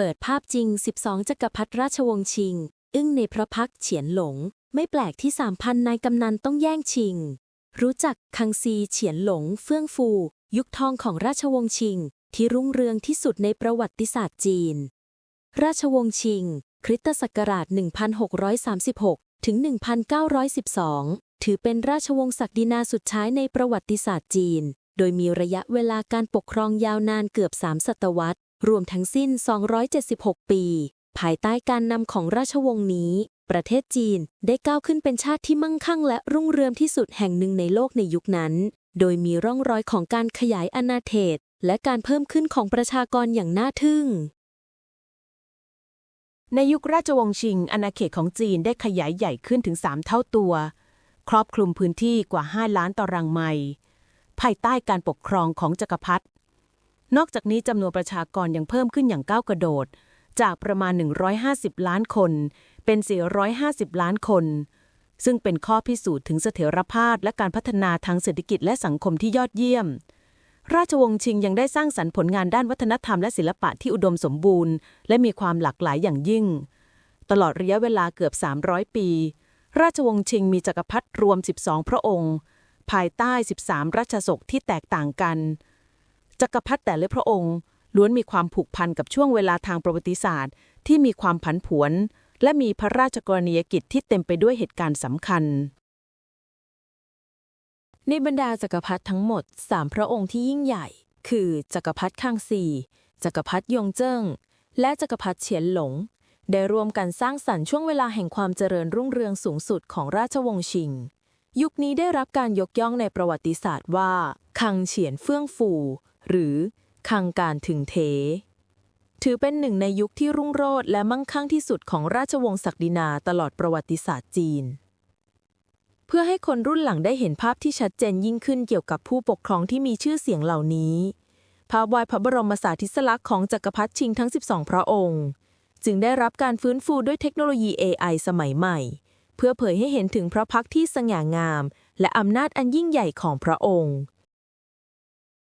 เปิดภาพจริง 12 จักรพรรดิราชวงศ์ชิง อึ้งในพระพักเฉียนหลง ไม่แปลกที่สามพันนายกำนันต้องแย่งชิง รู้จักคังซีเฉียนหลง เฟื่องฟู ยุคทองของราชวงศ์ชิง ที่รุ่งเรืองที่สุดในประวัติศาสตร์จีน ราชวงศ์ชิง คริสตศักราช 1636 ถึง 1912 ถือเป็นราชวงศ์ศักดินาสุดท้ายในประวัติศาสตร์จีน โดยมีระยะเวลาการปกครองยาวนานเกือบ3ศตวรรษ รวมทั้งสิ้น 276 ปี ภายใต้การนำของราชวงศ์นี้ ประเทศจีนได้ก้าวขึ้นเป็นชาติที่มั่งคั่งและรุ่งเรืองที่สุดแห่งหนึ่งในโลกในยุคนั้น โดยมีร่องรอยของการขยายอาณาเขตและการเพิ่มขึ้นของประชากรอย่างน่าทึ่ง ในยุคราชวงศ์ชิง อาณาเขตของจีนได้ขยายใหญ่ขึ้นถึง 3 เท่าตัว ครอบคลุมพื้นที่กว่า 5 ล้านตารางไมล์ภายใต้การปกครองของจักรพรรดิ นอกจากนี้จำนวนประชากรยังเพิ่มขึ้นอย่างก้าวกระโดด จากประมาณ 150 ล้านคน เป็น 450 ล้านคน ซึ่งเป็นข้อพิสูจน์ถึงเสถียรภาพและการพัฒนาทางเศรษฐกิจและสังคมที่ยอดเยี่ยม ราชวงศ์ชิงยังได้สร้างสรรค์ผลงานด้านวัฒนธรรมและศิลปะที่อุดมสมบูรณ์ และมีความหลากหลายอย่างยิ่ง ตลอดระยะเวลาเกือบ 300 ปี ราชวงศ์ชิงมีจักรพรรดิรวม 12 พระองค์ ภายใต้ 13รัชสกที่แตกต่างกัน จักรพรรดิแต่ละพระองค์ ล้วนมีความผูกพันกับช่วงเวลาทางประวัติศาสตร์ ที่มีความผันผวน และมีพระราชกรณียกิจที่เต็มไปด้วยเหตุการณ์สำคัญ ในบรรดาจักรพรรดิทั้งหมด 3 พระองค์ที่ยิ่งใหญ่ คือจักรพรรดิคังซีจักรพรรดิยงเจิ้ง และจักรพรรดิเฉียนหลง ได้รวมกันสร้างสรรค์ช่วงเวลาแห่งความเจริญรุ่งเรืองสูงสุดของราชวงศ์ชิง ยุคนี้ได้รับการยกย่องในประวัติศาสตร์ว่า คังเฉียนเฟื่องฟู หรือคังการถึงเท ถือเป็นหนึ่งในยุคที่รุ่งโรจน์และมั่งคั่งที่สุดของราชวงศ์ศักดินาตลอดประวัติศาสตร์จีน เพื่อให้คนรุ่นหลังได้เห็นภาพที่ชัดเจนยิ่งขึ้นเกี่ยวกับผู้ปกครองที่มีชื่อเสียงเหล่านี้ ภาพวาดพระบรมสารีสลักษณ์ของจักรพรรดิชิงทั้ง 12 พระองค์ จึงได้รับการฟื้นฟูด้วยเทคโนโลยี AI สมัยใหม่ เพื่อเผยให้เห็นถึงพระพักที่สง่างาม และอำนาจอันยิ่งใหญ่ของพระองค์